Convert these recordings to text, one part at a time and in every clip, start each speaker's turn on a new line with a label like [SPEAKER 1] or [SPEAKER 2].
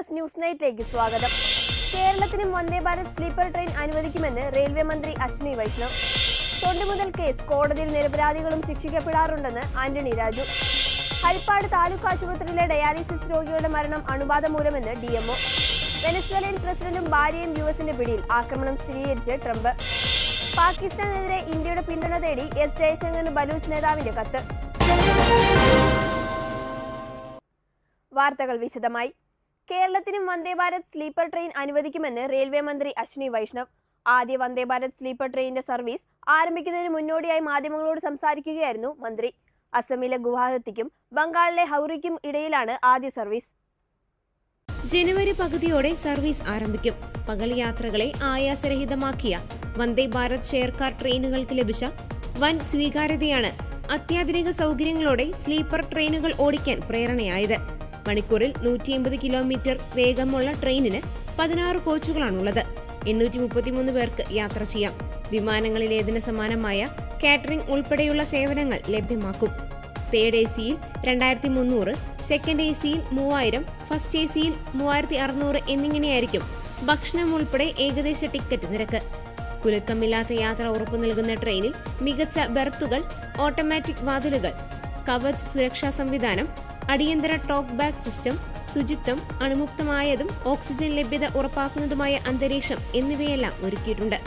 [SPEAKER 1] Goodness news നൈറ്റിലേക്ക് സ്വാഗതം. കേരളത്തിന് വന്ദേ ഭാരത് സ്ലീപ്പർ ട്രെയിൻ അനുവദിക്കുമെന്ന് റെയിൽവേ മന്ത്രി അശ്വിനി വൈഷ്ണവ്. തൊണ്ടുമുതൽ കേസ് കോടതിയിൽ നിരപരാധികളും ശിക്ഷിക്കപ്പെടാറുണ്ടെന്ന് ആന്റണി രാജു. ഹരിപ്പാട് താലൂക്ക് ആശുപത്രിയിലെ ഡയാലിസിസ് രോഗികളുടെ മരണം അണുബാധ മൂലമെന്ന് ഡിഎംഒ വെനസ്വേലൻ പ്രസിഡന്റും ഭാര്യയും യു എസിന്റെ പിടിയിൽ ആക്രമണം സ്ഥിരീകരിച്ച് ട്രംപ്. പാകിസ്ഥാനെതിരെ ഇന്ത്യയുടെ പിന്തുണ തേടി എസ് ജയശങ്കറിന് ബലൂച്ച് നേതാവിന്റെ കത്ത്. വാർത്തകൾ വിശദമായി. കേരളത്തിനും വന്ദേ ഭാരത് സ്ലീപ്പർ ട്രെയിൻ അനുവദിക്കുമെന്ന് റെയിൽവേ മന്ത്രി അശ്വിനി വൈഷ്ണവ്. ആദ്യ വന്ദേ ഭാരത് സ്ലീപ്പർ ട്രെയിനിന്റെ സർവീസ് ആരംഭിക്കുന്നതിന് മുന്നോടിയായി മാധ്യമങ്ങളോട് സംസാരിക്കുകയായിരുന്നു മന്ത്രി. അസമിലെ ഗുവാഹത്തിക്കും ബംഗാളിലെ ഹൗറിക്കും ഇടയിലാണ് ആദ്യ സർവീസ്.
[SPEAKER 2] ജനുവരി പകുതിയോടെ സർവീസ് ആരംഭിക്കും. പകൽ യാത്രകളെ ആയാസരഹിതമാക്കിയ വന്ദേ ഭാരത് ചെയർകാർ ട്രെയിനുകൾക്ക് ലഭിച്ച വൻ സ്വീകാര്യതയാണ് അത്യാധുനിക സൗകര്യങ്ങളോടെ സ്ലീപ്പർ ട്രെയിനുകൾ ഓടിക്കാൻ പ്രേരണയായത്. മണിക്കൂറിൽ നൂറ്റി എൺപത് കിലോമീറ്റർ വേഗമുള്ള ട്രെയിനിന് പതിനാറ് കോച്ചുകളാണുള്ളത്. എണ്ണൂറ്റി മുപ്പത്തിമൂന്ന് പേർക്ക് യാത്ര ചെയ്യാം. വിമാനങ്ങളിലേതിന് സമാനമായ കാറ്ററിംഗ് ഉൾപ്പെടെയുള്ള സേവനങ്ങൾ ലഭ്യമാക്കും. തേർഡ് എ സിയിൽ രണ്ടായിരത്തി മുന്നൂറ് സെക്കൻഡ് എ സിയിൽ മൂവായിരം ഫസ്റ്റ് എ സിയിൽ മൂവായിരത്തി അറുന്നൂറ് എന്നിങ്ങനെയായിരിക്കും ഭക്ഷണം ഉൾപ്പെടെ ഏകദേശ ടിക്കറ്റ് നിരക്ക്. കുലുക്കമില്ലാത്ത യാത്ര ഉറപ്പു നൽകുന്ന ട്രെയിനിൽ മികച്ച ബെർത്തുകൾ ഓട്ടോമാറ്റിക് വാതിലുകൾ കവച് സുരക്ഷാ സംവിധാനം അടിയന്തര ടോക്ക് ബാക്ക് സിസ്റ്റം ശുചിത്വം അണുമുക്തമായതും ഓക്സിജൻ ലഭ്യത ഉറപ്പാക്കുന്നതുമായ അന്തരീക്ഷം എന്നിവയെല്ലാം ഒരുക്കിയിട്ടുണ്ട്.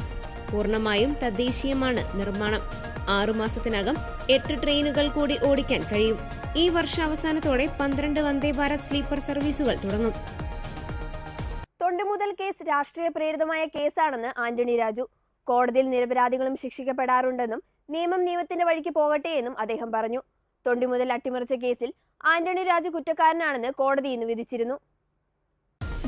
[SPEAKER 2] പൂർണമായും തദ്ദേശീയമാണ് നിർമ്മാണം. ആറുമാസത്തിനകം എട്ട് ട്രെയിനുകൾ കൂടി ഓടിക്കാൻ കഴിയും. ഈ വർഷാവസാനത്തോടെ പന്ത്രണ്ട് വന്ദേ ഭാരത് സ്ലീപ്പർ സർവീസുകൾ തുടങ്ങും.
[SPEAKER 1] തൊണ്ടുമുതൽ കേസ് രാഷ്ട്രീയ പ്രേരിതമായ കേസാണെന്ന് ആന്റണി രാജു. കോടതിയിൽ നിരപരാധികളും ശിക്ഷിക്കപ്പെടാറുണ്ടെന്നും നിയമം നിയമത്തിന്റെ വഴിക്ക് പോകട്ടെ എന്നും അദ്ദേഹം പറഞ്ഞു. തൊണ്ടിമുതൽ അട്ടിമറിച്ച കേസിൽ ആന്റണി രാജു കുറ്റക്കാരനാണെന്ന് കോടതി ഇന്ന് വിധിച്ചിരുന്നു.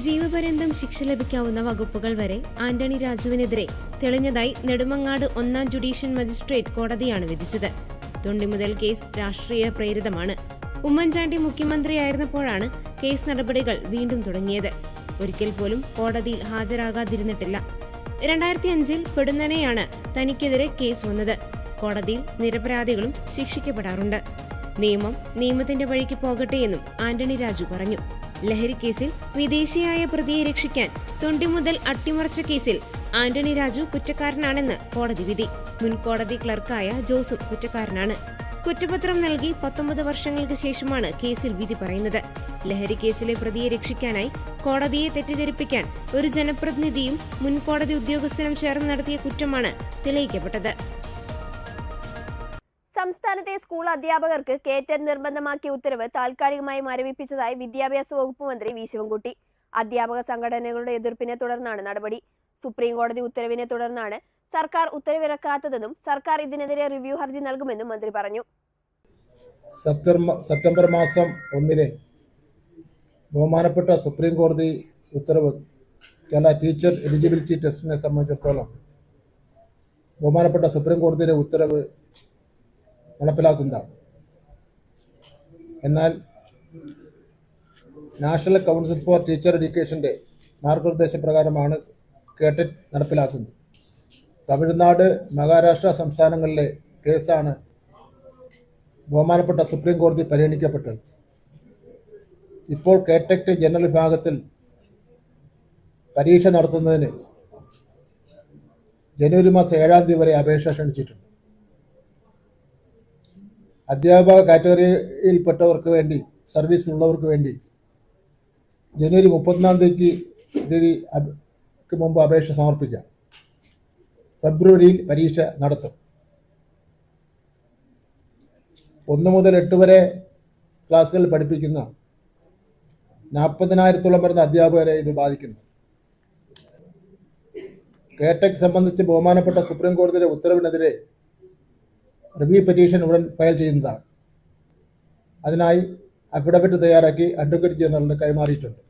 [SPEAKER 2] ജീവപര്യന്തം ശിക്ഷ ലഭിക്കാവുന്ന വകുപ്പുകൾ വരെ ആന്റണി രാജുവിനെതിരെ തെളിഞ്ഞതായി നെടുമങ്ങാട് ഒന്നാം ജുഡീഷ്യൽ മജിസ്ട്രേറ്റ് കോടതിയാണ് വിധിച്ചത്. തൊണ്ടി മുതൽ കേസ് രാഷ്ട്രീയ പ്രേരിതമാണ്. ഉമ്മൻചാണ്ടി മുഖ്യമന്ത്രിയായിരുന്നപ്പോഴാണ് കേസ് നടപടികൾ വീണ്ടും തുടങ്ങിയത്. ഒരിക്കൽ പോലും കോടതിയിൽ ഹാജരാകാതിരുന്നിട്ടില്ല. രണ്ടായിരത്തി അഞ്ചിൽ പെടുന്നനെയാണ് തനിക്കെതിരെ കേസ് വന്നത്. കോടതിയിൽ നിരപരാധികളും ശിക്ഷിക്കപ്പെടാറുണ്ട്. നിയമം നിയമത്തിന്റെ വഴിക്ക് പോകട്ടെ എന്നും ആന്റണി രാജു പറഞ്ഞു. ലഹരി കേസിൽ വിദേശിയായ പ്രതിയെ രക്ഷിക്കാൻ തൊണ്ടിമുതൽ അട്ടിമറിച്ച കേസിൽ ആന്റണി രാജു കുറ്റക്കാരനാണെന്ന് കോടതി വിധി. മുൻ കോടതി ക്ലർക്കായ ജോസും കുറ്റക്കാരനാണ്. കുറ്റപത്രം നൽകി പത്തൊമ്പത് വർഷങ്ങൾക്ക് ശേഷമാണ് കേസിൽ വിധി പറയുന്നത്. ലഹരി കേസിലെ പ്രതിയെ രക്ഷിക്കാനായി കോടതിയെ തെറ്റിദ്ധരിപ്പിക്കാൻ ഒരു ജനപ്രതിനിധിയും മുൻകോടതി ഉദ്യോഗസ്ഥനും ചേർന്ന് നടത്തിയ കുറ്റമാണ് തെളിയിക്കപ്പെട്ടത്.
[SPEAKER 1] സംസ്ഥാനത്തെ സ്കൂൾ അധ്യാപകർക്ക് കേറ്റർ നിർബന്ധമാക്കിയ ഉത്തരവ് താൽക്കാലികമായി മരവിപ്പിച്ചതായി വിദ്യാഭ്യാസ വകുപ്പ് മന്ത്രി വി. ശിവൻകുട്ടി. അധ്യാപക സംഘടനകളുടെ എതിർപ്പിനെ തുടർന്നാണ് നടപടി. സുപ്രീം കോടതി ഉത്തരവിനെ തുടർന്നാണ് സർക്കാർ ഉത്തരവിറക്കാത്തതെന്നും സർക്കാർ ഇതിനെതിരെ റിവ്യൂ ഹർജി നൽകുമെന്നും മന്ത്രി പറഞ്ഞു.
[SPEAKER 3] സെപ്റ്റംബർ മാസം ഒന്നിന് ബഹുമാനപ്പെട്ട സുപ്രീം കോടതി ഉത്തരവ് കേരള ടീച്ചർ എലിജിബിലിറ്റി ടെസ്റ്റിനെ സംബന്ധിച്ചിടത്തോളം ബഹുമാനപ്പെട്ട സുപ്രീം കോടതിയുടെ ഉത്തരവ് നടപ്പിലാക്കുന്നതാണ്. എന്നാൽ നാഷണൽ കൗൺസിൽ ഫോർ ടീച്ചർ എഡ്യൂക്കേഷന്റെ മാർഗനിർദ്ദേശപ്രകാരമാണ് കേട്ടറ്റ് നടപ്പിലാക്കുന്നത്. തമിഴ്നാട് മഹാരാഷ്ട്ര സംസ്ഥാനങ്ങളിലെ കേസാണ് ബഹുമാനപ്പെട്ട സുപ്രീം കോടതി പരിഗണിക്കപ്പെട്ടത്. ഇപ്പോൾ കേട്ടറ്റ് ജനറൽ വിഭാഗത്തിൽ പരീക്ഷ നടത്തുന്നതിന് ജനുവരി മാസം ഏഴാം തീയതി വരെ അപേക്ഷ ക്ഷണിച്ചിട്ടുണ്ട്. അധ്യാപക കാറ്റഗറിയിൽപ്പെട്ടവർക്ക് വേണ്ടി സർവീസിലുള്ളവർക്ക് വേണ്ടി ജനുവരി മുപ്പത്തിനാം തീയതിക്ക് തീയതി അപ്- മുമ്പ് അപേക്ഷ സമർപ്പിക്കാം. ഫെബ്രുവരിയിൽ പരീക്ഷ നടത്തും. ഒന്ന് മുതൽ എട്ട് വരെ ക്ലാസ്സുകളിൽ പഠിപ്പിക്കുന്ന നാൽപ്പതിനായിരത്തോളം വരുന്ന അധ്യാപകരെ ഇത് ബാധിക്കുന്നു. കേട്ടക് സംബന്ധിച്ച് ബഹുമാനപ്പെട്ട സുപ്രീം കോടതിയുടെ ഉത്തരവിനെതിരെ റിവ്യൂ പെറ്റീഷൻ ഉടൻ ഫയൽ ചെയ്യുന്നതാണ്. അതിനായി അഫിഡവിറ്റ് തയ്യാറാക്കി അഡ്വക്കേറ്റ് ജനറലിന് കൈമാറിയിട്ടുണ്ട്.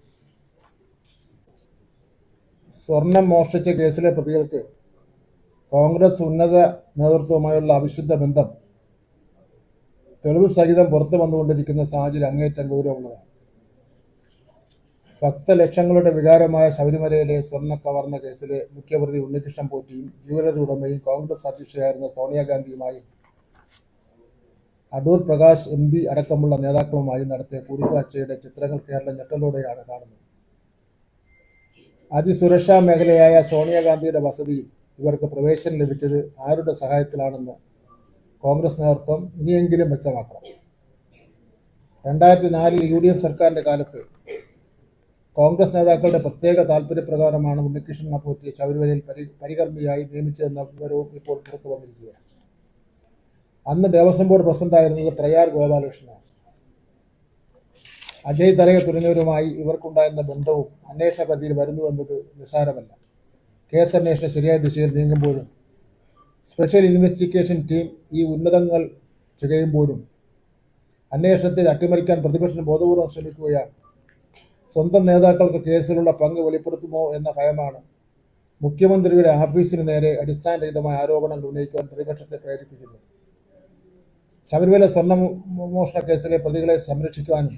[SPEAKER 3] സ്വർണം മോഷ്ടിച്ച കേസിലെ പ്രതികൾക്ക് കോൺഗ്രസ് ഉന്നത നേതൃത്വവുമായുള്ള അവിശുദ്ധ ബന്ധം തെളിവ് സഹിതം പുറത്തു വന്നുകൊണ്ടിരിക്കുന്ന സാഹചര്യം അങ്ങേറ്റം ഗൗരവമുള്ളതാണ്. ഭക്തലക്ഷങ്ങളുടെ വികാരമായ ശബരിമലയിലെ സ്വർണ കവർന്ന കേസിലെ മുഖ്യപ്രതി ഉണ്ണികൃഷ്ണൻ പോറ്റിയും ജ്വല്ലറി ഉടമയും കോൺഗ്രസ് അധ്യക്ഷയായിരുന്ന സോണിയാഗാന്ധിയുമായി അടൂർ പ്രകാശ് എം പി അടക്കമുള്ള നേതാക്കളുമായി നടത്തിയ കൂടിക്കാഴ്ചയുടെ ചിത്രങ്ങൾ കേരളം ഞെട്ടലോടെയാണ് കാണുന്നത്. അതിസുരക്ഷാ മേഖലയായ സോണിയാഗാന്ധിയുടെ വസതിയിൽ ഇവർക്ക് പ്രവേശനം ലഭിച്ചത് ആരുടെ സഹായത്തിലാണെന്ന് കോൺഗ്രസ് നേതൃത്വം ഇനിയെങ്കിലും വ്യക്തമാക്കണം. രണ്ടായിരത്തി നാലിൽ യു ഡി എഫ് സർക്കാരിന്റെ കാലത്ത് കോൺഗ്രസ് നേതാക്കളുടെ പ്രത്യേക താല്പര്യപ്രകാരമാണ് ഉണ്ണികൃഷ്ണൻ അപ്പോറ്റിയെ ശബരിമലയിൽ പരി പരികർമ്മിയായി നിയമിച്ചതെന്ന വിവരവും ഇപ്പോൾ പുറത്തു വന്നിരിക്കുകയാണ്. അന്ന് ദേവസ്വം ബോർഡ് പ്രസിഡന്റ് ആയിരുന്നത് പ്രയാർ ഗോപാലകൃഷ്ണനാണ്. അജയ് തരക തുടങ്ങിയവരുമായി ഇവർക്കുണ്ടായിരുന്ന ബന്ധവും അന്വേഷണ പരിധിയിൽ വരുന്നു എന്നത് നിസ്സാരമല്ല. കേസ് അന്വേഷണം ശരിയായ ദിശയിൽ നീങ്ങുമ്പോഴും സ്പെഷ്യൽ ഇൻവെസ്റ്റിഗേഷൻ ടീം ഈ ഉന്നതങ്ങൾ ചെയ്യുമ്പോഴും അന്വേഷണത്തെ അട്ടിമറിക്കാൻ പ്രതിപക്ഷം ബോധപൂർവം ശ്രമിക്കുകയാണ്. സ്വന്തം നേതാക്കൾക്ക് കേസിലുള്ള പങ്ക് വെളിപ്പെടുത്തുമോ എന്ന ഭയമാണ് മുഖ്യമന്ത്രിയുടെ ഓഫീസിന് നേരെ അടിസ്ഥാനരഹിതമായ ആരോപണങ്ങൾ ഉന്നയിക്കുവാൻ പ്രതിപക്ഷത്തെ പ്രേരിപ്പിക്കുന്നത്. ശബരിമല സ്വർണ മോഷണ കേസിലെ പ്രതികളെ സംരക്ഷിക്കുവാനും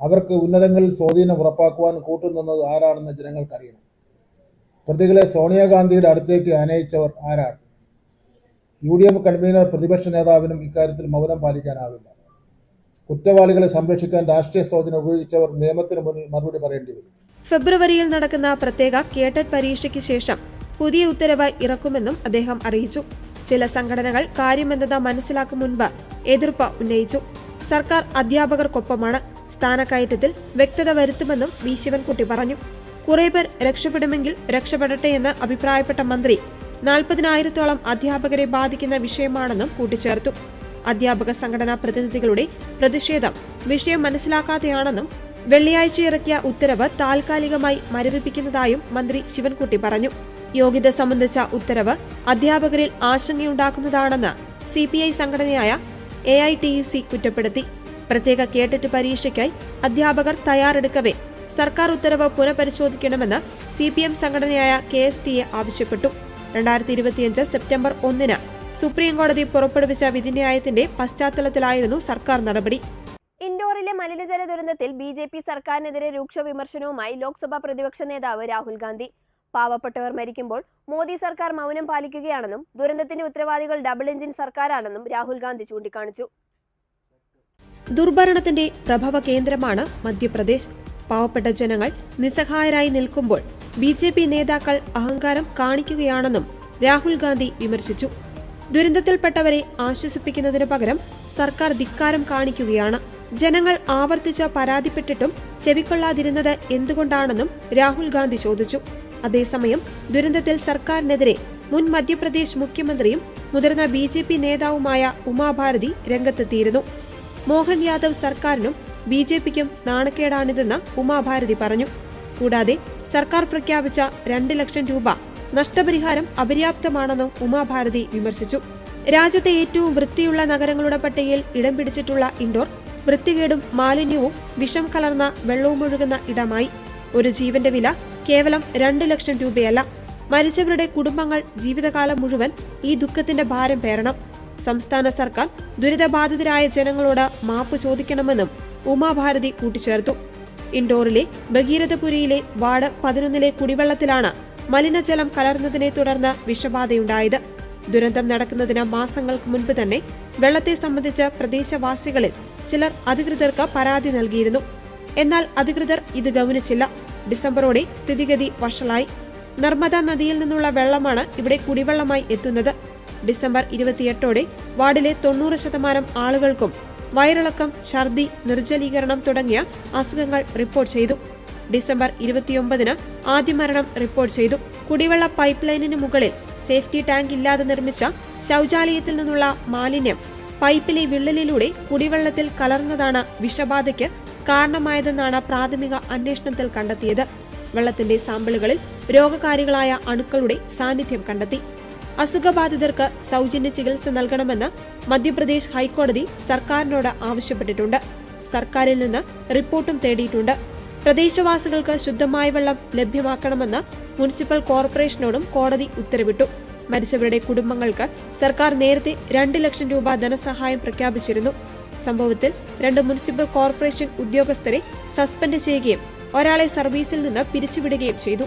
[SPEAKER 3] അവർക്ക് ഉന്നതങ്ങളിൽ സ്വാധീനം ഉറപ്പാക്കുവാൻ കൂട്ടുനിന്നത് ആരാണെന്ന് ജനങ്ങൾക്കറിയണം. പ്രതികളെ സോണിയാഗാന്ധിയുടെ അടുത്തേക്ക് ആനയിച്ചവർ ആരാണ്? യു ഡി എഫ് കൺവീനർ പ്രതിപക്ഷ നേതാവിനും ഇക്കാര്യത്തിൽ മൗനം പാലിക്കാനാവില്ല. കുറ്റവാളികളെ സംരക്ഷിക്കാൻ രാഷ്ട്രീയ സ്വാധീനം ഉപയോഗിച്ചവർ നിയമത്തിന് മുന്നിൽ മറുപടി പറയേണ്ടി വരും.
[SPEAKER 4] ഫെബ്രുവരിയിൽ നടക്കുന്ന പ്രത്യേക കേട്ടറ്റ് പരീക്ഷയ്ക്ക് ശേഷം പുതിയ ഉത്തരവ് ഇറക്കുമെന്നും അദ്ദേഹം അറിയിച്ചു. ചില സംഘടനകൾ കാര്യമെന്നത് മനസ്സിലാക്കും മുൻപ് എതിർപ്പ് ഉന്നയിച്ചു. സർക്കാർ അധ്യാപകർക്കൊപ്പമാണ് സ്ഥാനക്കയറ്റത്തിൽ വ്യക്തത വരുത്തുമെന്നും വി. ശിവൻകുട്ടി പറഞ്ഞു. കുറെ പേർ രക്ഷപ്പെടുമെങ്കിൽ രക്ഷപ്പെടട്ടെ എന്ന് അഭിപ്രായപ്പെട്ട മന്ത്രി നാൽപ്പതിനായിരത്തോളം അധ്യാപകരെ ബാധിക്കുന്ന വിഷയമാണെന്നും കൂട്ടിച്ചേർത്തു. അധ്യാപക സംഘടനാ പ്രതിനിധികളുടെ പ്രതിഷേധം വിഷയം മനസ്സിലാക്കാതെയാണെന്നും വെള്ളിയാഴ്ച ഇറക്കിയ ഉത്തരവ് താൽക്കാലികമായി മരവിപ്പിക്കുന്നതായും മന്ത്രി ശിവൻകുട്ടി പറഞ്ഞു. യോഗ്യത സംബന്ധിച്ച ഉത്തരവ് അധ്യാപകരിൽ ആശങ്കയുണ്ടാക്കുന്നതാണെന്ന് സി പി ഐ സംഘടനയായ A I T U C കുറ്റപ്പെടുത്തി. പ്രത്യേക കേട്ടറ്റ് പരീക്ഷയ്ക്കായി അധ്യാപകർ തയ്യാറെടുക്കവേ സർക്കാർ ഉത്തരവ് പുനഃപരിശോധിക്കണമെന്ന് സി പി എം സംഘടനയായ കെ എസ് ടി എ ആവശ്യപ്പെട്ടു. രണ്ടായിരത്തി ഇരുപത്തിയഞ്ച് സെപ്റ്റംബർ ഒന്നിന് സുപ്രീംകോടതി പുറപ്പെടുവിച്ച വിധിന്യായത്തിന്റെ പശ്ചാത്തലത്തിലായിരുന്നു സർക്കാർ നടപടി.
[SPEAKER 1] ഇൻഡോറിലെ മലിനജല ദുരന്തത്തിൽ ബി ജെ പി സർക്കാരിനെതിരെ രൂക്ഷ വിമർശനവുമായി ലോക്സഭാ പ്രതിപക്ഷ നേതാവ് രാഹുൽ ഗാന്ധി. പാവപ്പെട്ടവർ മരിക്കുമ്പോൾ മോദി സർക്കാർ മൗനം പാലിക്കുകയാണെന്നും ദുരന്തത്തിന്റെ ഉത്തരവാദികൾ ഡബിൾ എഞ്ചിൻ സർക്കാരാണെന്നും രാഹുൽ ഗാന്ധി ചൂണ്ടിക്കാണിച്ചു.
[SPEAKER 4] ദുർഭരണത്തിന്റെ പ്രഭവ കേന്ദ്രമാണ് മധ്യപ്രദേശ്. പാവപ്പെട്ട ജനങ്ങൾ നിസ്സഹായരായി നിൽക്കുമ്പോൾ ബി ജെ പി നേതാക്കൾ അഹങ്കാരം കാണിക്കുകയാണെന്നും രാഹുൽ ഗാന്ധി വിമർശിച്ചു. ദുരന്തത്തിൽപ്പെട്ടവരെ ആശ്വസിപ്പിക്കുന്നതിന് പകരം സർക്കാർ ധിക്കാരം കാണിക്കുകയാണ്. ജനങ്ങൾ ആവർത്തിച്ച് പരാതിപ്പെട്ടിട്ടും ചെവിക്കൊള്ളാതിരുന്നത് എന്തുകൊണ്ടാണെന്നും രാഹുൽ ഗാന്ധി ചോദിച്ചു. അതേസമയം ദുരന്തത്തിൽ സർക്കാരിനെതിരെ മുൻ മധ്യപ്രദേശ് മുഖ്യമന്ത്രിയും മുതിർന്ന ബി ജെ പി നേതാവുമായ ഉമാഭാരതി രംഗത്തെത്തിയിരുന്നു. മോഹൻ യാദവ് സർക്കാരിനും ബി ജെ പിക്കും നാണക്കേടാണിതെന്ന് ഉമാഭാരതി പറഞ്ഞു. കൂടാതെ സർക്കാർ പ്രഖ്യാപിച്ച രണ്ട് ലക്ഷം രൂപ നഷ്ടപരിഹാരം അപര്യാപ്തമാണെന്നും ഉമാഭാരതി വിമർശിച്ചു. രാജ്യത്തെ ഏറ്റവും വൃത്തിയുള്ള നഗരങ്ങളുടെ പട്ടികയിൽ ഇടം പിടിച്ചിട്ടുള്ള ഇൻഡോർ വൃത്തികേടും മാലിന്യവും വിഷം കലർന്ന വെള്ളവും ഒഴുകുന്ന ഇടമായി. ഒരു ജീവന്റെ വില കേവലം രണ്ട് ലക്ഷം രൂപയല്ല. മരിച്ചവരുടെ കുടുംബങ്ങൾ ജീവിതകാലം മുഴുവൻ ഈ ദുഃഖത്തിന്റെ ഭാരം പേരണം സംസ്ഥാന സർക്കാർ ദുരിതബാധിതരായ ജനങ്ങളോട് മാപ്പ് ചോദിക്കണമെന്നും ഉമാഭാരതി കൂട്ടിച്ചേർത്തു. ഇൻഡോറിലെ ഭഗീരഥപുരിയിലെ വാർഡ് പതിനൊന്നിലെ കുടിവെള്ളത്തിലാണ് മലിനജലം കലർന്നതിനെ തുടർന്ന് വിഷബാധയുണ്ടായത്. ദുരന്തം നടക്കുന്നതിന് മാസങ്ങൾക്ക് മുൻപ് തന്നെ വെള്ളത്തെ സംബന്ധിച്ച് പ്രദേശവാസികളിൽ ചിലർ അധികൃതർക്ക് പരാതി നൽകിയിരുന്നു. എന്നാൽ അധികൃതർ ഇത് ഗവനിച്ചില്ല ഡിസംബറോടെ സ്ഥിതിഗതി വഷളായി. നർമ്മദ നദിയിൽ നിന്നുള്ള വെള്ളമാണ് ഇവിടെ കുടിവെള്ളമായി എത്തുന്നത്. ഡിസംബർ ഇരുപത്തിയെട്ടോടെ വാർഡിലെ തൊണ്ണൂറ് ശതമാനം ആളുകൾക്കും വയറിളക്കം ഛർദി നിർജലീകരണം തുടങ്ങിയ അസുഖങ്ങൾ റിപ്പോർട്ട് ചെയ്തു. ഡിസംബർ ഇരുപത്തിയൊമ്പതിന് ആദ്യ മരണം റിപ്പോർട്ട് ചെയ്തു. കുടിവെള്ള പൈപ്പ് ലൈനിന് മുകളിൽ സേഫ്റ്റി ടാങ്ക് ഇല്ലാതെ നിർമ്മിച്ച ശൗചാലയത്തിൽ നിന്നുള്ള മാലിന്യം പൈപ്പിലെ വിള്ളലിലൂടെ കുടിവെള്ളത്തിൽ കലർന്നതാണ് വിഷബാധയ്ക്ക് കാരണമായതെന്നാണ് പ്രാഥമിക അന്വേഷണത്തിൽ കണ്ടെത്തിയത്. വെള്ളത്തിന്റെ സാമ്പിളുകളിൽ രോഗകാരികളായ അണുക്കളുടെ സാന്നിധ്യം കണ്ടെത്തി. അസുഖബാധിതർക്ക് സൗജന്യ ചികിത്സ നൽകണമെന്ന് മധ്യപ്രദേശ് ഹൈക്കോടതി സർക്കാരിനോട് ആവശ്യപ്പെട്ടിട്ടുണ്ട്. സർക്കാരിൽ നിന്ന് റിപ്പോർട്ടും തേടിയിട്ടുണ്ട്. പ്രദേശവാസികൾക്ക് ശുദ്ധമായ വെള്ളം ലഭ്യമാക്കണമെന്ന് മുനിസിപ്പൽ കോർപ്പറേഷനോടും കോടതി ഉത്തരവിട്ടു. മരിച്ചവരുടെ കുടുംബങ്ങൾക്ക് സർക്കാർ നേരത്തെ രണ്ട് ലക്ഷം രൂപ ധനസഹായം പ്രഖ്യാപിച്ചിരുന്നു. സംഭവത്തിൽ രണ്ട് മുനിസിപ്പൽ കോർപ്പറേഷൻ ഉദ്യോഗസ്ഥരെ സസ്പെൻഡ് ചെയ്യുകയും ഒരാളെ സർവീസിൽ നിന്ന് പിരിച്ചുവിടുകയും ചെയ്തു.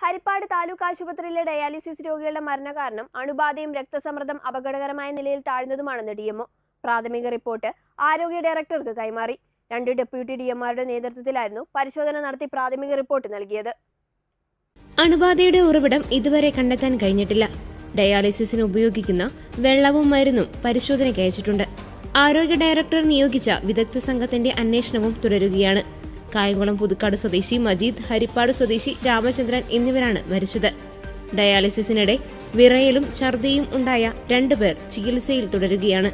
[SPEAKER 1] ഹരിപ്പാട് താലൂക്ക് ആശുപത്രിയിലെ ഡയാലിസിസ് രോഗികളുടെ മരണകാരണം അണുബാധയും രക്തസമ്മർദ്ദം അപകടകരമായ നിലയിൽ താഴ്ന്നതുമാണെന്ന് ഡി എംഒ പ്രാഥമിക റിപ്പോർട്ട് ആരോഗ്യ ഡയറക്ടർക്ക് കൈമാറി. രണ്ട് ഡെപ്യൂട്ടി ഡി എംമാരുടെ നേതൃത്വത്തിലായിരുന്നു പരിശോധന നടത്തി പ്രാഥമിക റിപ്പോർട്ട് നൽകിയത്.
[SPEAKER 2] അണുബാധയുടെ ഉറവിടം ഇതുവരെ കണ്ടെത്താൻ കഴിഞ്ഞിട്ടില്ല. ഡയാലിസിസിന് ഉപയോഗിക്കുന്ന വെള്ളവും മരുന്നും പരിശോധനയ്ക്ക് അയച്ചിട്ടുണ്ട്. ആരോഗ്യ ഡയറക്ടർ നിയോഗിച്ച വിദഗ്ധ സംഘത്തിന്റെ അന്വേഷണവും തുടരുകയാണ്. കായംകുളം പുതുക്കാട് സ്വദേശി മജീദ് ഹരിപ്പാട് സ്വദേശി രാമചന്ദ്രൻ എന്നിവരാണ് മരിച്ചത്. ഡയാലിസിസിനിടെ വിറയലും ഛർദിയും ഉണ്ടായ രണ്ടുപേർ ചികിത്സയിൽ തുടരുകയാണ്.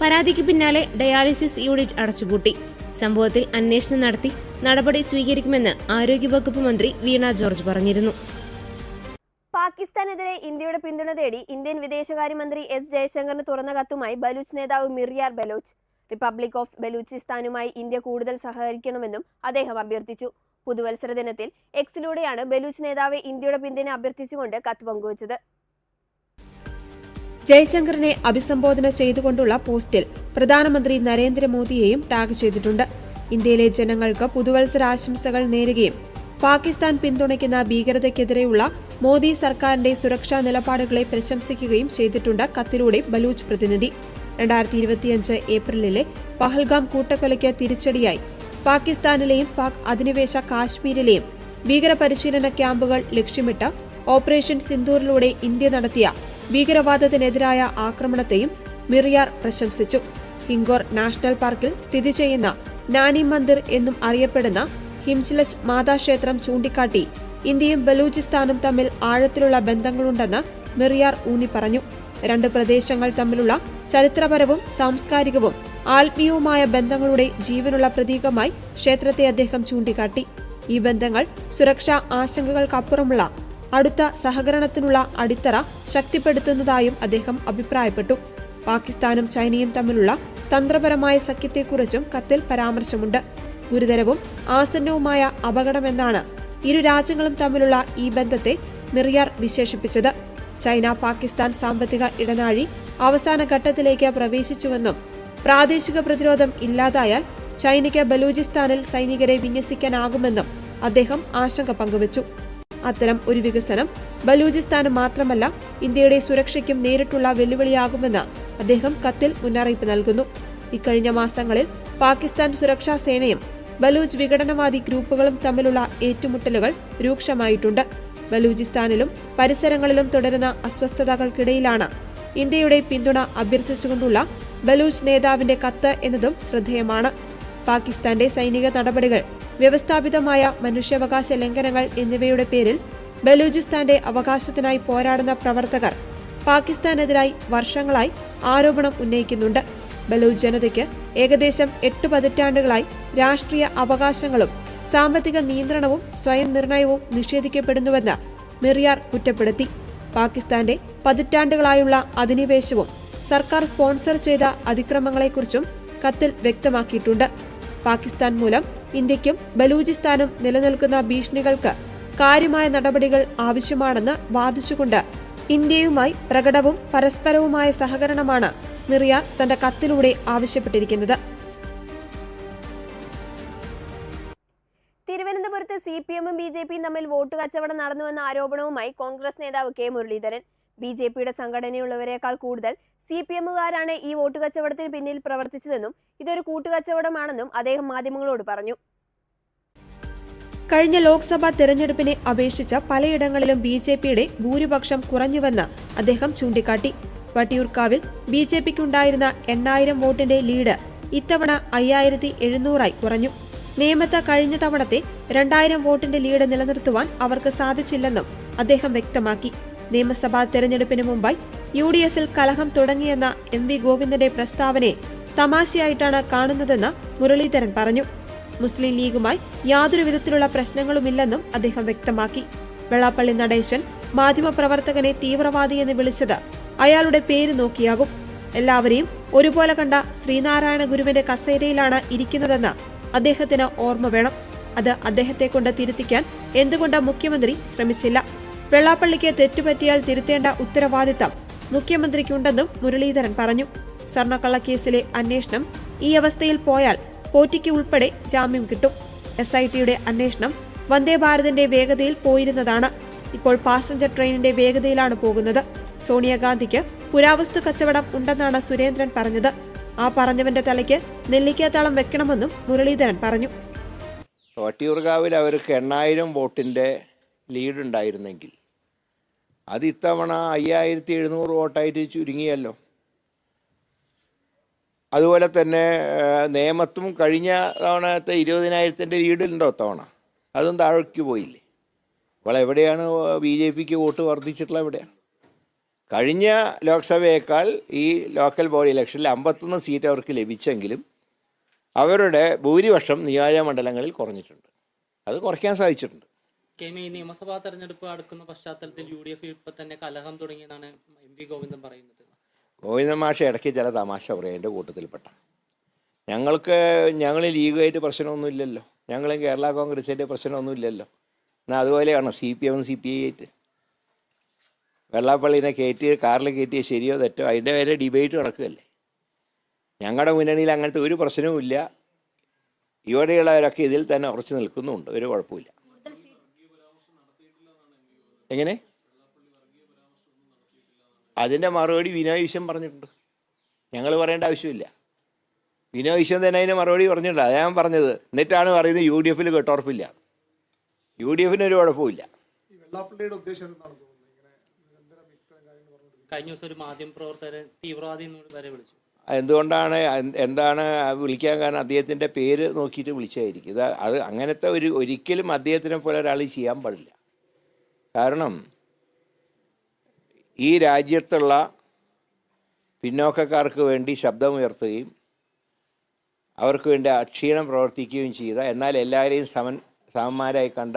[SPEAKER 2] പരാതിക്ക് പിന്നാലെ ഡയാലിസിസ് യൂണിറ്റ് അടച്ചുപൂട്ടി. സംഭവത്തിൽ അന്വേഷണം നടത്തി നടപടി സ്വീകരിക്കുമെന്ന് ആരോഗ്യവകുപ്പ് മന്ത്രി വീണ ജോർജ് പറഞ്ഞിരുന്നു.
[SPEAKER 1] പാകിസ്ഥാനെതിരെ ഇന്ത്യയുടെ പിന്തുണ തേടി ഇന്ത്യൻ വിദേശകാര്യമന്ത്രി എസ് ജയശങ്കറിന് തുറന്ന കത്തുമായി ബലൂച്ച് നേതാവ് മിറിയാർ ബലോച്ച്. റിപ്പബ്ലിക് ഓഫ് ബലൂചിസ്ഥാനുമായി ഇന്ത്യ കൂടുതൽ സഹകരിക്കണമെന്നും അദ്ദേഹം അഭ്യർത്ഥിച്ചു. പുതുവത്സര ദിനത്തിൽ എക്സിലൂടെയാണ് ബലൂച്ച് നേതാവ് ഇന്ത്യയുടെ പിന്തുണ അഭ്യർത്ഥിച്ചുകൊണ്ട് കത്ത് പങ്കുവച്ചത്.
[SPEAKER 4] ജയശങ്കറിനെ അഭിസംബോധന ചെയ്തുകൊണ്ടുള്ള പോസ്റ്റിൽ പ്രധാനമന്ത്രി നരേന്ദ്രമോദിയെയും ടാഗ് ചെയ്തിട്ടുണ്ട്. ഇന്ത്യയിലെ ജനങ്ങൾക്ക് പുതുവത്സരാശംസകൾ നേരുകയും പാകിസ്ഥാൻ പിന്തുണയ്ക്കുന്ന ഭീകരതയ്ക്കെതിരെയുള്ള മോദി സർക്കാരിന്റെ സുരക്ഷാ നിലപാടുകളെ പ്രശംസിക്കുകയും ചെയ്തിട്ടുണ്ട് കത്തിലൂടെ ബലൂച്ച് പ്രതിനിധി. രണ്ടായിരത്തി ഇരുപത്തിയഞ്ച് ഏപ്രിലിലെ പഹൽഗാം കൂട്ടക്കൊലയ്ക്ക് തിരിച്ചടിയായി. പാകിസ്ഥാനിലെയും പാക് അധിനിവേശ കാശ്മീരിലെയും ഭീകരപരിശീലന ക്യാമ്പുകൾ ലക്ഷ്യമിട്ട് ഓപ്പറേഷൻ സിന്ദൂറിലൂടെ ഇന്ത്യ നടത്തിയ ഭീകരവാദത്തിനെതിരായ ആക്രമണത്തെയും മിറിയാർ പ്രശംസിച്ചു. ഹിങ്കോർ നാഷണൽ പാർക്കിൽ സ്ഥിതി ചെയ്യുന്ന നാനി മന്ദിർ എന്നും അറിയപ്പെടുന്ന ഹിംച്ലസ് മാതാക്ഷേത്രം ചൂണ്ടിക്കാട്ടി. ഇന്ത്യയും ബലൂചിസ്ഥാനും തമ്മിൽ ആഴത്തിലുള്ള ബന്ധങ്ങളുണ്ടെന്ന് മിറിയാർ ഊന്നി പറഞ്ഞു. രണ്ട് പ്രദേശങ്ങൾ തമ്മിലുള്ള ചരിത്രപരവും സാംസ്കാരികവും ആത്മീയവുമായ ബന്ധങ്ങളുടെ ജീവനുള്ള പ്രതീകമായി ക്ഷേത്രത്തെ അദ്ദേഹം ചൂണ്ടിക്കാട്ടി. ഈ ബന്ധങ്ങൾ സുരക്ഷാ ആശങ്കകൾക്കപ്പുറമുള്ള അടുത്ത സഹകരണത്തിനുള്ള അടിത്തറ ശക്തിപ്പെടുത്തുന്നതായും അദ്ദേഹം അഭിപ്രായപ്പെട്ടു. പാകിസ്ഥാനും ചൈനയും തമ്മിലുള്ള തന്ത്രപരമായ സഖ്യത്തെക്കുറിച്ചും കത്തിൽ പരാമർശമുണ്ട്. ഗുരുതരവും ആസന്നവുമായ അപകടമെന്നാണ് ഇരു രാജ്യങ്ങളും തമ്മിലുള്ള ഈ ബന്ധത്തെ മിറിയാർ വിശേഷിപ്പിച്ചത്. ചൈന പാകിസ്ഥാൻ സാമ്പത്തിക ഇടനാഴി അവസാന ഘട്ടത്തിലേക്ക് പ്രവേശിച്ചുവെന്നും പ്രാദേശിക പ്രതിരോധം ഇല്ലാതായാൽ ചൈനയ്ക്ക് ബലൂചിസ്ഥാനിൽ സൈനികരെ വിന്യസിക്കാനാകുമെന്നും അദ്ദേഹം ആശങ്ക പങ്കുവച്ചു. അത്തരം ഒരു വികസനം ബലൂചിസ്ഥാന് മാത്രമല്ല ഇന്ത്യയുടെ സുരക്ഷയ്ക്കും നേരിട്ടുള്ള വെല്ലുവിളിയാകുമെന്ന് അദ്ദേഹം കത്തിൽ മുന്നറിയിപ്പ് നൽകുന്നു. ഇക്കഴിഞ്ഞ മാസങ്ങളിൽ പാകിസ്ഥാൻ സുരക്ഷാ സേനയും ബലൂച്ച് വിഘടനവാദി ഗ്രൂപ്പുകളും തമ്മിലുള്ള ഏറ്റുമുട്ടലുകൾ രൂക്ഷമായിട്ടുണ്ട്. ബലൂചിസ്ഥാനിലും പരിസരങ്ങളിലും തുടരുന്ന അസ്വസ്ഥതകൾക്കിടയിലാണ് ഇന്ത്യയുടെ പിന്തുണ അഭ്യർത്ഥിച്ചുകൊണ്ടുള്ള ബലൂച്ച് നേതാവിന്റെ കത്ത് എന്നതും ശ്രദ്ധേയമാണ്. പാകിസ്ഥാന്റെ സൈനിക നടപടികൾ വ്യവസ്ഥാപിതമായ മനുഷ്യാവകാശ ലംഘനങ്ങൾ എന്നിവയുടെ പേരിൽ ബലൂചിസ്ഥാന്റെ അവകാശത്തിനായി പോരാടുന്ന പ്രവർത്തകർ പാകിസ്ഥാനെതിരായി വർഷങ്ങളായി ആരോപണം ഉന്നയിക്കുന്നുണ്ട്. ബലൂച്ച് ജനതയ്ക്ക് ഏകദേശം എട്ട് പതിറ്റാണ്ടുകളായി രാഷ്ട്രീയ അവകാശങ്ങളും സാമ്പത്തിക നിയന്ത്രണവും സ്വയം നിർണയവും നിഷേധിക്കപ്പെടുന്നുവെന്ന് മെറിയാർ കുറ്റപ്പെടുത്തി. പാകിസ്ഥാന്റെ പതിറ്റാണ്ടുകളായുള്ള അധിനിവേശവും സർക്കാർ സ്പോൺസർ ചെയ്ത അതിക്രമങ്ങളെക്കുറിച്ചും കത്തിൽ വ്യക്തമാക്കിയിട്ടുണ്ട്. പാകിസ്ഥാൻ മൂലം ഇന്ത്യക്കും ബലൂചിസ്ഥാനും നിലനിൽക്കുന്ന ഭീഷണികൾക്ക് കാര്യമായ നടപടികൾ ആവശ്യമാണെന്ന് വാദിച്ചുകൊണ്ട് ഇന്ത്യയുമായി പ്രകടവും പരസ്പരവുമായ സഹകരണമാണ് മിറിയാർ തന്റെ കത്തിലൂടെ ആവശ്യപ്പെട്ടിരിക്കുന്നത്.
[SPEAKER 1] തിരുവനന്തപുരത്ത് സി പി എമ്മും ബി ജെ പിയും തമ്മിൽ വോട്ട് കച്ചവടം നടന്നുവെന്ന ആരോപണവുമായി കോൺഗ്രസ് നേതാവ് കെ മുരളീധരൻ. ബി ജെ പിയുടെ സംഘടനയുള്ളവരെക്കാൾ കൂടുതൽ സി പി എമ്മുകാരാണ് ഈ വോട്ട് കച്ചവടത്തിന് പിന്നിൽ പ്രവർത്തിച്ചതെന്നും ഇതൊരു കൂട്ടുകച്ചവടമാണെന്നും അദ്ദേഹം മാധ്യമങ്ങളോട് പറഞ്ഞു.
[SPEAKER 4] കഴിഞ്ഞ ലോക്സഭാ തെരഞ്ഞെടുപ്പിനെ അപേക്ഷിച്ച് പലയിടങ്ങളിലും ബി ജെ പിയുടെ ഭൂരിപക്ഷം കുറഞ്ഞുവെന്ന് അദ്ദേഹം ചൂണ്ടിക്കാട്ടി. വട്ടിയൂർക്കാവിൽ ബി ജെ പിക്കുണ്ടായിരുന്ന എണ്ണായിരം വോട്ടിന്റെ ലീഡ് ഇത്തവണ അയ്യായിരത്തി എഴുന്നൂറായി കുറഞ്ഞു. നേമത്ത് കഴിഞ്ഞ തവണത്തെ രണ്ടായിരം വോട്ടിന്റെ ലീഡ് നിലനിർത്തുവാൻ അവർക്ക് സാധിച്ചില്ലെന്നും അദ്ദേഹം വ്യക്തമാക്കി. നിയമസഭാ തെരഞ്ഞെടുപ്പിന് മുമ്പായി യു ഡി എഫിൽ കലഹം തുടങ്ങിയെന്ന എം വി ഗോവിന്ദന്റെ പ്രസ്താവനയെ തമാശയായിട്ടാണ് കാണുന്നതെന്ന് മുരളീധരൻ പറഞ്ഞു. മുസ്ലിം ലീഗുമായി യാതൊരു വിധത്തിലുള്ള പ്രശ്നങ്ങളുമില്ലെന്നും അദ്ദേഹം വ്യക്തമാക്കി. വെള്ളാപ്പള്ളി നടേശൻ മാധ്യമപ്രവർത്തകനെ തീവ്രവാദിയെന്ന് വിളിച്ചത് അയാളുടെ പേര് നോക്കിയാകും. എല്ലാവരെയും ഒരുപോലെ കണ്ട ശ്രീനാരായണ ഗുരുവിന്റെ കസേരയിലാണ് ഇരിക്കുന്നതെന്ന് അദ്ദേഹത്തിന് ഓർമ്മ വേണം. അത് അദ്ദേഹത്തെ കൊണ്ട് തിരുത്തിക്കാൻ എന്തുകൊണ്ട് മുഖ്യമന്ത്രി ശ്രമിച്ചില്ല? വെള്ളാപ്പള്ളിക്ക് തെറ്റുപറ്റിയാൽ തിരുത്തേണ്ട ഉത്തരവാദിത്തം മുഖ്യമന്ത്രിക്കുണ്ടെന്നും മുരളീധരൻ പറഞ്ഞു. സ്വർണക്കള്ളക്കേസിലെ അന്വേഷണം ഈ അവസ്ഥയിൽ പോയാൽ പോറ്റിക്ക് ഉൾപ്പെടെ ജാമ്യം കിട്ടും. എസ് ഐ ടിയുടെ അന്വേഷണം വന്ദേ ഭാരതിന്റെ വേഗതയിൽ പോയിരുന്നതാണ്. ഇപ്പോൾ പാസഞ്ചർ ട്രെയിനിന്റെ വേഗതയിലാണ് പോകുന്നത്. സോണിയാഗാന്ധിക്ക് പുരാവസ്തു കച്ചവടം ഉണ്ടെന്നാണ് സുരേന്ദ്രൻ പറഞ്ഞത്. ആ പറഞ്ഞവന്റെ തലയ്ക്ക് നെല്ലിക്കാത്താളം വെക്കണമെന്നും മുരളീധരൻ പറഞ്ഞു.
[SPEAKER 5] വട്ടിയൂർഗാവിൽ അവർക്ക് എണ്ണായിരം വോട്ടിന്റെ ലീഡ് ഉണ്ടായിരുന്നെങ്കിൽ അത് ഇത്തവണ അയ്യായിരത്തി എഴുന്നൂറ് വോട്ടായിട്ട് ചുരുങ്ങിയല്ലോ. അതുപോലെ തന്നെ നേമത്തും കഴിഞ്ഞ തവണത്തെ ഇരുപതിനായിരത്തിന്റെ ലീഡിലുണ്ടോ തവണ അതും താഴേക്ക് പോയില്ലേ? അപ്പോൾ എവിടെയാണ് ബി ജെ പിക്ക് വോട്ട് വർദ്ധിച്ചിട്ടുള്ളത് എവിടെയാണ്? കഴിഞ്ഞ ലോക്സഭയേക്കാൾ ഈ ലോക്കൽ ബോഡി ഇലക്ഷനിൽ അമ്പത്തൊന്ന് സീറ്റ് അവർക്ക് ലഭിച്ചെങ്കിലും അവരുടെ ഭൂരിപക്ഷം നിയോജക മണ്ഡലങ്ങളിൽ കുറഞ്ഞിട്ടുണ്ട്. അത് കുറയ്ക്കാൻ സാധിച്ചിട്ടുണ്ട്.
[SPEAKER 6] കെമി നിയമസഭാ തെരഞ്ഞെടുപ്പ് അടുക്കുന്ന പശ്ചാത്തലത്തിൽ യു ഡി എഫ് ഇപ്പൊ തന്നെ കലഹം തുടങ്ങിയെന്നാണ് എം വി ഗോവിന്ദൻ പറയുന്നത്.
[SPEAKER 5] ഗോവിന്ദൻ മാഷ ഇടയ്ക്ക് ചില തമാശ പറയും എന്റെ കൂട്ടത്തിൽപ്പെട്ട. ഞങ്ങൾക്ക് ഞങ്ങൾ ലീഗുമായിട്ട് പ്രശ്നമൊന്നുമില്ലല്ലോ. ഞങ്ങളും കേരള കോൺഗ്രസിന്റെ പ്രശ്നമൊന്നുമില്ലല്ലോ. എന്നാൽ അതുപോലെയാണ് C P M C P I ആയിട്ട്. വെള്ളാപ്പള്ളിനെ കയറ്റി കാറിൽ കയറ്റിയ ശരിയോ തെറ്റോ അതിന്റെ പേരെ ഡിബേറ്റ് നടക്കുകയല്ലേ? ഞങ്ങളുടെ മുന്നണിയിൽ അങ്ങനത്തെ ഒരു പ്രശ്നവുമില്ല ഇവിടെയുള്ളവരൊക്കെ ഇതിൽ തന്നെ ഉറച്ചു നിൽക്കുന്നുണ്ട്. ഒരു കുഴപ്പമില്ല എങ്ങനെ? അതിന്റെ മറുപടി വിനോയ് വിശ്വം പറഞ്ഞിട്ടുണ്ട്. ഞങ്ങൾ പറയേണ്ട ആവശ്യമില്ല. വിനോയ് വിശ്വം തന്നെ അതിന് മറുപടി പറഞ്ഞിട്ടുണ്ട്. അതാ ഞാൻ പറഞ്ഞത്. എന്നിട്ടാണ് പറയുന്നത് യു ഡി എഫിൽ കെട്ടുറപ്പില്ല. യു ഡി എഫിന് ഒരു കുഴപ്പമില്ല
[SPEAKER 6] കഴിഞ്ഞ ദിവസം ഒരു മാധ്യമ പ്രവർത്തകരെ തീവ്രവാദി വരെ വിളിച്ചു.
[SPEAKER 5] എന്തുകൊണ്ടാണ് എന്താണ് വിളിക്കാൻ കാരണം? അദ്ദേഹത്തിന്റെ പേര് നോക്കിയിട്ട് വിളിച്ചായിരിക്കും. ഇത് അത് അങ്ങനത്തെ ഒരു ഒരിക്കലും അദ്ദേഹത്തിനെ പോലെ ഒരാൾ ചെയ്യാൻ പാടില്ല. കാരണം ഈ രാജ്യത്തുള്ള പിന്നോക്കക്കാർക്ക് വേണ്ടി ശബ്ദമുയർത്തുകയും അവർക്ക് വേണ്ടി അക്ഷീണം പ്രവർത്തിക്കുകയും ചെയ്ത എന്നാൽ എല്ലാവരെയും സമൻ സമന്മാരായി കണ്ട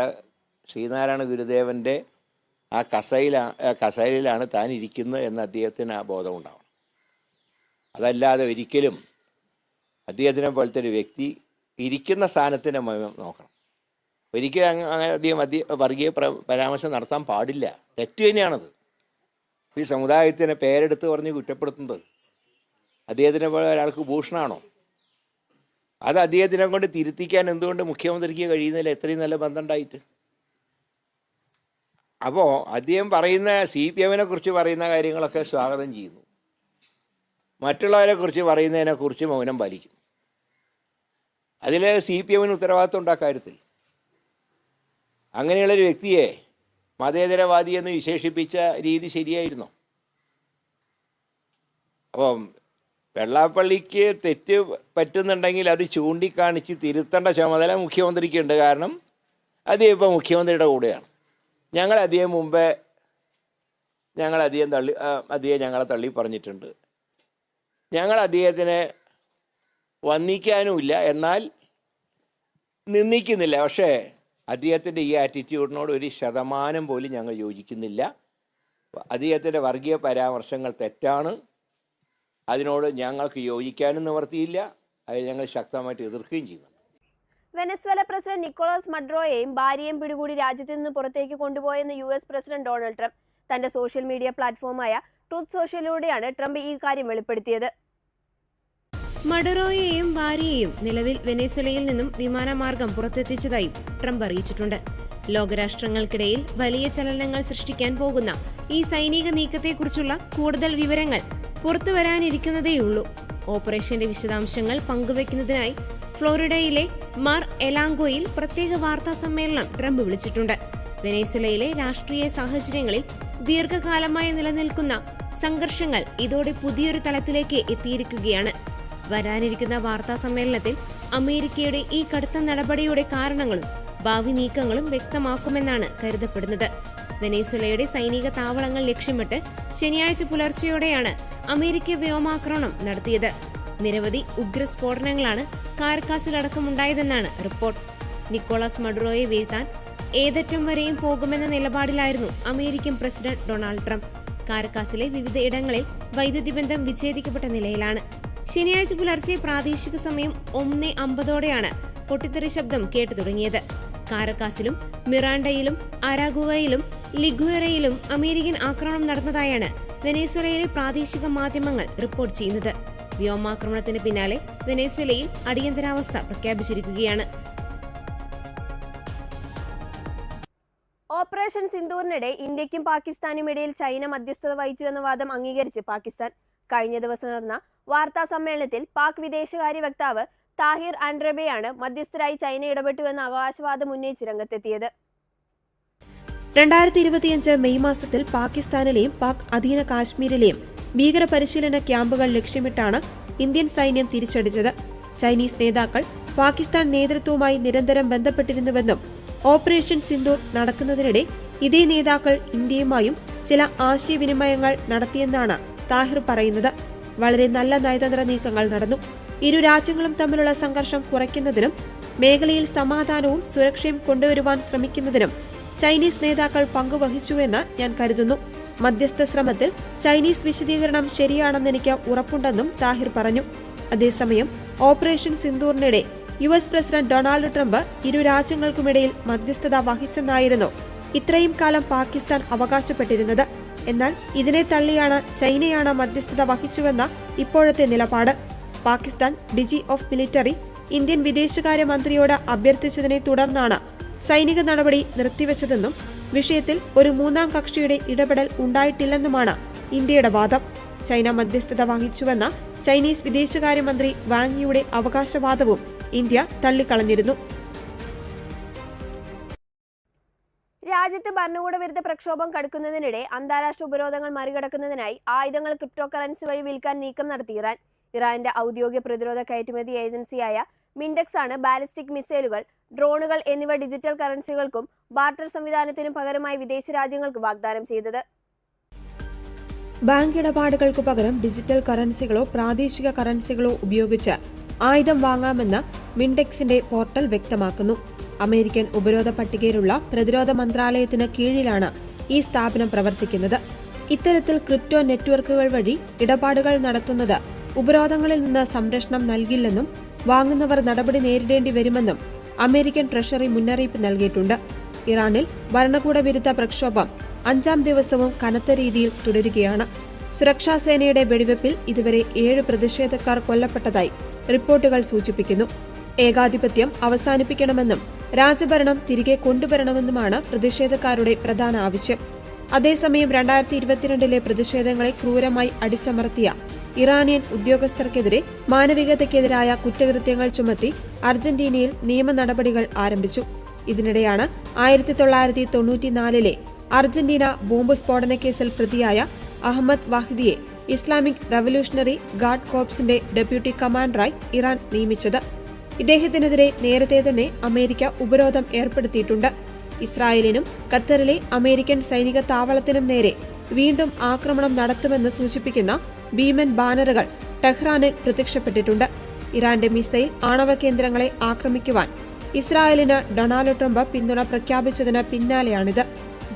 [SPEAKER 5] ശ്രീനാരായണ ഗുരുദേവന്റെ ആ കസയില ആ കസയിലാണ് താൻ ഇരിക്കുന്നത് എന്ന് അദ്ദേഹത്തിന് ആ ബോധമുണ്ടാവണം. അതല്ലാതെ ഒരിക്കലും അദ്ദേഹത്തിനെ പോലത്തെ ഒരു വ്യക്തി ഇരിക്കുന്ന സ്ഥാനത്തിനെ നോക്കണം. ഒരിക്കലും അങ്ങ് അങ്ങനെ അധികം അധി വർഗീയ പരാമർശം നടത്താൻ പാടില്ല. തെറ്റ് തന്നെയാണത്. ഈ സമുദായത്തിനെ പേരെടുത്ത് പറഞ്ഞ് കുറ്റപ്പെടുത്തുന്നത് അദ്ദേഹത്തിനെ പോലെ ഒരാൾക്ക് ഭൂഷണമാണോ അത് അദ്ദേഹത്തിനെ കൊണ്ട് തിരുത്തിക്കാൻ എന്തുകൊണ്ട് മുഖ്യമന്ത്രിക്ക് കഴിയുന്നില്ല? എത്രയും നല്ല ബന്ധം ഉണ്ടായിട്ട്. അപ്പോൾ അദ്ദേഹം പറയുന്ന സി പി എമ്മിനെ കുറിച്ച് പറയുന്ന കാര്യങ്ങളൊക്കെ സ്വാഗതം ചെയ്യുന്നു. മറ്റുള്ളവരെ കുറിച്ച് പറയുന്നതിനെക്കുറിച്ച് മൗനം പാലിക്കുന്നു. അതിൽ സി പി എമ്മിന് ഉത്തരവാദിത്വം ഉണ്ട് അങ്ങനെയുള്ളൊരു വ്യക്തിയെ മതേതരവാദി എന്ന് വിശേഷിപ്പിച്ച രീതി ശരിയായിരുന്നോ? അപ്പം വെള്ളാപ്പള്ളിക്ക് തെറ്റ് പറ്റുന്നുണ്ടെങ്കിൽ അത് ചൂണ്ടിക്കാണിച്ച് തിരുത്തേണ്ട ചുമതല മുഖ്യമന്ത്രിക്കുണ്ട്. കാരണം അത് ഇപ്പോൾ മുഖ്യമന്ത്രിയുടെ കൂടെയാണ്. ഞങ്ങൾ അധികം മുമ്പേ ഞങ്ങളധികം തള്ളി അധികം ഞങ്ങളെ തള്ളി പറഞ്ഞിട്ടുണ്ട്. ഞങ്ങൾ അദ്ദേഹത്തിനെ വന്നിക്കാനുമില്ല എന്നാൽ നിന്ദിക്കുന്നില്ല. പക്ഷേ അദ്ദേഹത്തിന്റെ ഈ ആറ്റിറ്റ്യൂഡിനോട് ഒരു ശതമാനം പോലും ഞങ്ങൾ യോജിക്കുന്നില്ല. അദ്ദേഹത്തിന്റെ വർഗീയ പരാമർശങ്ങൾ തെറ്റാണ്. അതിനോട് ഞങ്ങൾക്ക് യോജിക്കാനും നിവർത്തിയില്ല. അത് ഞങ്ങൾ ശക്തമായിട്ട് എതിർക്കുകയും ചെയ്യുന്നു
[SPEAKER 1] വെനസ്വേല പ്രസിഡന്റ് നിക്കോളാസ് മഡ്രോയെയും ഭാര്യയും പിടികൂടി രാജ്യത്ത് നിന്ന് പുറത്തേക്ക് കൊണ്ടുപോയെന്ന് U S president Donald Trump. തന്റെ സോഷ്യൽ മീഡിയ പ്ലാറ്റ്ഫോമായ ട്രൂത്ത് സോഷ്യലിലൂടെയാണ് ട്രംപ് ഈ കാര്യം വെളിപ്പെടുത്തിയത്.
[SPEAKER 2] മഡറോയെയും ഭാര്യയെയും നിലവിൽ വെനേസ്വലയിൽ നിന്നും വിമാനമാർഗം പുറത്തെത്തിച്ചതായും ട്രംപ് അറിയിച്ചിട്ടുണ്ട്. ലോകരാഷ്ട്രങ്ങൾക്കിടയിൽ വലിയ ചലനങ്ങൾ സൃഷ്ടിക്കാൻ പോകുന്ന ഈ സൈനിക നീക്കത്തെക്കുറിച്ചുള്ള കൂടുതൽ വിവരങ്ങൾ പുറത്തുവരാനിരിക്കുന്നതേയുള്ളൂ. ഓപ്പറേഷന്റെ വിശദാംശങ്ങൾ പങ്കുവെക്കുന്നതിനായി ഫ്ലോറിഡയിലെ മാർ എലാങ്കോയിൽ പ്രത്യേക വാർത്താ സമ്മേളനം ട്രംപ് വിളിച്ചിട്ടുണ്ട്. വെനേസ്വലയിലെ രാഷ്ട്രീയ സാഹചര്യങ്ങളിൽ ദീർഘകാലമായി നിലനിൽക്കുന്ന സംഘർഷങ്ങൾ ഇതോടെ പുതിയൊരു തലത്തിലേക്ക് എത്തിയിരിക്കുകയാണ്. വരാനിരിക്കുന്ന വാർത്താ സമ്മേളനത്തിൽ അമേരിക്കയുടെ ഈ കടുത്ത നടപടിയുടെ കാരണങ്ങളും ഭാവി നീക്കങ്ങളും വ്യക്തമാക്കുമെന്നാണ് കരുതപ്പെടുന്നത്. വെനേസ്വലയുടെ സൈനിക താവളങ്ങൾ ലക്ഷ്യമിട്ട് ശനിയാഴ്ച പുലർച്ചെയോടെയാണ് അമേരിക്ക വ്യോമാക്രമണം നടത്തിയത്. നിരവധി ഉഗ്ര സ്ഫോടനങ്ങളാണ് കാർക്കാസിലടക്കമുണ്ടായതെന്നാണ് റിപ്പോർട്ട്. നിക്കോളാസ് മഡുറോയെ വീഴ്ത്താൻ ഏതറ്റം വരെയും പോകുമെന്ന നിലപാടിലായിരുന്നു അമേരിക്കൻ പ്രസിഡന്റ് ഡൊണാൾഡ് ട്രംപ്. കാർക്കാസിലെ വിവിധ ഇടങ്ങളിൽ വൈദ്യുതി ബന്ധം വിച്ഛേദിക്കപ്പെട്ട നിലയിലാണ്. ശനിയാഴ്ച പുലർച്ചെ പ്രാദേശിക സമയം ഒന്ന് അമ്പതോടെയാണ് പൊട്ടിത്തെറി ശബ്ദം കേട്ടു തുടങ്ങിയത്. കാരക്കാസിലും മിറാണ്ടയിലും അരാഗുവയിലും ലിഗ്വേറയിലും അമേരിക്കൻ ആക്രമണം നടന്നതായാണ് വെനേസ്വലയിലെ പ്രാദേശിക മാധ്യമങ്ങൾ റിപ്പോർട്ട് ചെയ്യുന്നത്. വ്യോമാക്രമണത്തിന് പിന്നാലെ വെനേസ്വലയിൽ അടിയന്തരാവസ്ഥ പ്രഖ്യാപിച്ചിരിക്കുകയാണ്.
[SPEAKER 1] ഓപ്പറേഷൻ സിന്ദൂറിനിടെ ഇന്ത്യക്കും പാകിസ്ഥാനും ഇടയിൽ ചൈന മധ്യസ്ഥത വഹിച്ചു എന്ന വാദം അംഗീകരിച്ച് പാകിസ്ഥാൻ. കഴിഞ്ഞ ദിവസം നടന്ന വാർത്താ സമ്മേളനത്തിൽ പാക് വിദേശകാര്യ വക്താവ് താഹിർ ആൻഡ്രബെയാണ് മധ്യസ്ഥരായി ചൈന ഇടപെട്ടു എന്ന അവകാശവാദം ഉന്നയിച്ച് രംഗത്തെത്തിയത്.
[SPEAKER 4] രണ്ടായിരത്തി ഇരുപത്തിയഞ്ച് മെയ് മാസത്തിൽ പാകിസ്ഥാനിലെയും പാക് അധീന കാശ്മീരിലെയും ഭീകര പരിശീലന ക്യാമ്പുകൾ ലക്ഷ്യമിട്ടാണ് ഇന്ത്യൻ സൈന്യം തിരിച്ചടിച്ചത്. ചൈനീസ് നേതാക്കൾ പാകിസ്ഥാൻ നേതൃത്വവുമായി നിരന്തരം ബന്ധപ്പെട്ടിരുന്നുവെന്നും ഓപ്പറേഷൻ സിന്ദൂർ നടക്കുന്നതിനിടെ ഇതേ നേതാക്കൾ ഇന്ത്യയുമായും ചില ആശയവിനിമയങ്ങൾ നടത്തിയെന്നാണ് താഹിർ പറയുന്നത്. വളരെ നല്ല നയതന്ത്ര നീക്കങ്ങൾ നടന്നു. ഇരു രാജ്യങ്ങളും തമ്മിലുള്ള സംഘർഷം കുറയ്ക്കുന്നതിനും മേഖലയിൽ സമാധാനവും സുരക്ഷയും കൊണ്ടുവരുവാൻ ശ്രമിക്കുന്നതിനും ചൈനീസ് നേതാക്കൾ പങ്കുവഹിച്ചുവെന്ന് ഞാൻ കരുതുന്നു. മധ്യസ്ഥ ശ്രമത്തിൽ ചൈനീസ് വിശദീകരണം ശരിയാണെന്ന് എനിക്ക് ഉറപ്പുണ്ടെന്നും താഹിർ പറഞ്ഞു. അതേസമയം operation സിന്ദൂറിനിടെ U S president Donald Trump ഇരു രാജ്യങ്ങൾക്കുമിടയിൽ മധ്യസ്ഥത വഹിച്ചെന്നായിരുന്നു ഇത്രയും കാലം പാകിസ്ഥാൻ അവകാശപ്പെട്ടിരുന്നത്. എന്നാൽ ഇതിനെ തള്ളിയാണ് ചൈനയാണ് മധ്യസ്ഥത വഹിച്ചുവെന്ന ഇപ്പോഴത്തെ നിലപാട്. Pakistan DG of military Indian വിദേശകാര്യ മന്ത്രിയോട് അഭ്യർത്ഥിച്ചതിനെ തുടർന്നാണ് സൈനിക നടപടി നിർത്തിവച്ചതെന്നും വിഷയത്തിൽ ഒരു മൂന്നാം കക്ഷിയുടെ ഇടപെടൽ ഉണ്ടായിട്ടില്ലെന്നുമാണ് ഇന്ത്യയുടെ വാദം. ചൈന മധ്യസ്ഥത വഹിച്ചുവെന്ന ചൈനീസ് വിദേശകാര്യമന്ത്രി വാങ്യുടെ അവകാശവാദവും ഇന്ത്യ തള്ളിക്കളഞ്ഞിരുന്നു.
[SPEAKER 1] രാജ്യത്ത് ഭരണകൂട വിരുദ്ധ പ്രക്ഷോഭം കടുക്കുന്നതിനിടെ അന്താരാഷ്ട്ര ഉപരോധങ്ങൾ മറികടക്കുന്നതിനായി ആയുധങ്ങൾ ക്രിപ്റ്റോ കറൻസി വഴി വിൽക്കാൻ നീക്കം നടത്തി ഇറാൻ. ഇറാന്റെ ഔദ്യോഗിക പ്രതിരോധ കയറ്റുമതി ഏജൻസിയായ മിൻഡെക്സ് ആണ് ബാലിസ്റ്റിക് മിസൈലുകൾ ഡ്രോണുകൾ എന്നിവ ഡിജിറ്റൽ കറൻസികൾക്കും ബാർട്ടർ സംവിധാനത്തിനും പകരമായി വിദേശ രാജ്യങ്ങൾക്ക് വാഗ്ദാനം ചെയ്തത്.
[SPEAKER 4] ബാങ്ക് ഇടപാടുകൾക്ക് പകരം ഡിജിറ്റൽ കറൻസികളോ പ്രാദേശിക കറൻസികളോ ഉപയോഗിച്ച് ആയുധം വാങ്ങാമെന്ന് മിൻഡെക്സിന്റെ പോർട്ടൽ വ്യക്തമാക്കുന്നു. അമേരിക്കൻ ഉപരോധ പട്ടികയിലുള്ള പ്രതിരോധ മന്ത്രാലയത്തിന് കീഴിലാണ് ഈ സ്ഥാപനം പ്രവർത്തിക്കുന്നത്. ഇത്തരത്തിൽ ക്രിപ്റ്റോ നെറ്റ്വർക്കുകൾ വഴി ഇടപാടുകൾ നടത്തുന്നത് ഉപരോധങ്ങളിൽ നിന്ന് സംരക്ഷണം നൽകില്ലെന്നും വാങ്ങുന്നവർ നടപടി നേരിടേണ്ടി വരുമെന്നും അമേരിക്കൻ ട്രഷറി മുന്നറിയിപ്പ് നൽകിയിട്ടുണ്ട്. ഇറാനിൽ ഭരണകൂട വിരുദ്ധ പ്രക്ഷോഭം അഞ്ചാം ദിവസവും കനത്ത രീതിയിൽ തുടരുകയാണ്. സുരക്ഷാ സേനയുടെ വെടിവെപ്പിൽ ഇതുവരെ ഏഴ് പ്രതിഷേധക്കാർ കൊല്ലപ്പെട്ടതായി റിപ്പോർട്ടുകൾ സൂചിപ്പിക്കുന്നു. ഏകാധിപത്യം അവസാനിപ്പിക്കണമെന്നും രാജഭരണം തിരികെ കൊണ്ടുവരണമെന്നുമാണ് പ്രതിഷേധക്കാരുടെ പ്രധാന ആവശ്യം. അതേസമയം രണ്ടായിരത്തി ഇരുപത്തിരണ്ടിലെ പ്രതിഷേധങ്ങളെ ക്രൂരമായി അടിച്ചമർത്തിയ ഇറാനിയൻ ഉദ്യോഗസ്ഥർക്കെതിരെ മാനവികതയ്ക്കെതിരായ കുറ്റകൃത്യങ്ങൾ ചുമത്തി അർജന്റീനയിൽ നിയമ നടപടികൾ ആരംഭിച്ചു. ഇതിനിടെയാണ് ആയിരത്തി തൊള്ളായിരത്തി തൊണ്ണൂറ്റിനാലിലെ അർജന്റീന ബോംബ് സ്ഫോടന കേസിൽ പ്രതിയായ അഹമ്മദ് വാഹിദിയെ ഇസ്ലാമിക് റവല്യൂഷണറി ഗാർഡ് കോപ്സിന്റെ ഡെപ്യൂട്ടി കമാൻഡറായി ഇറാൻ നിയമിച്ചത്. ഇദ്ദേഹത്തിനെതിരെ നേരത്തെ തന്നെ അമേരിക്ക ഉപരോധം ഏർപ്പെടുത്തിയിട്ടുണ്ട്. ഇസ്രായേലിനും ഖത്തറിലെ അമേരിക്കൻ സൈനിക താവളത്തിനും നേരെ വീണ്ടും ആക്രമണം നടത്തുമെന്ന് സൂചിപ്പിക്കുന്ന ഭീമൻ ബാനറുകൾ ടെഹ്റാനിൽ പ്രത്യക്ഷപ്പെട്ടിട്ടുണ്ട്. ഇറാന്റെ മിസൈൽ ആണവ കേന്ദ്രങ്ങളെ ആക്രമിക്കുവാൻ ഇസ്രായേലിന് ഡൊണാൾഡ് ട്രംപ് പിന്തുണ പ്രഖ്യാപിച്ചതിന് പിന്നാലെയാണിത്.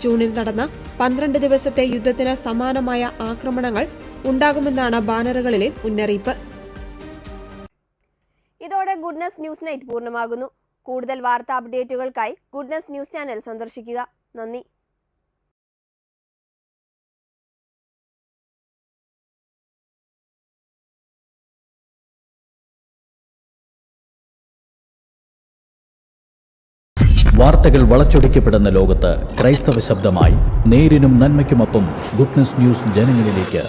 [SPEAKER 4] ജൂണിൽ നടന്ന പന്ത്രണ്ട് ദിവസത്തെ യുദ്ധത്തിന് സമാനമായ ആക്രമണങ്ങൾ ഉണ്ടാകുമെന്നാണ് ബാനറുകളിലെ മുന്നറിയിപ്പ്.
[SPEAKER 1] ഇതോടെ ഗുഡ്നസ് ന്യൂസ് നൈറ്റ് പൂർണമാകുന്നു. കൂടുതൽ വാർത്താ അപ്ഡേറ്റുകൾക്കായി ഗുഡ്നസ് ന്യൂസ് ചാനൽ സന്ദർശിക്കുക. നന്ദി.
[SPEAKER 7] വാർത്തകൾ വളച്ചൊടിക്കപ്പെടുന്ന ലോകത്ത് ക്രൈസ്തവ ശബ്ദമായി നേരിനും നന്മയ്ക്കുമൊപ്പം ഗുഡ്നസ് ന്യൂസ് ജനങ്ങളിലേക്ക്.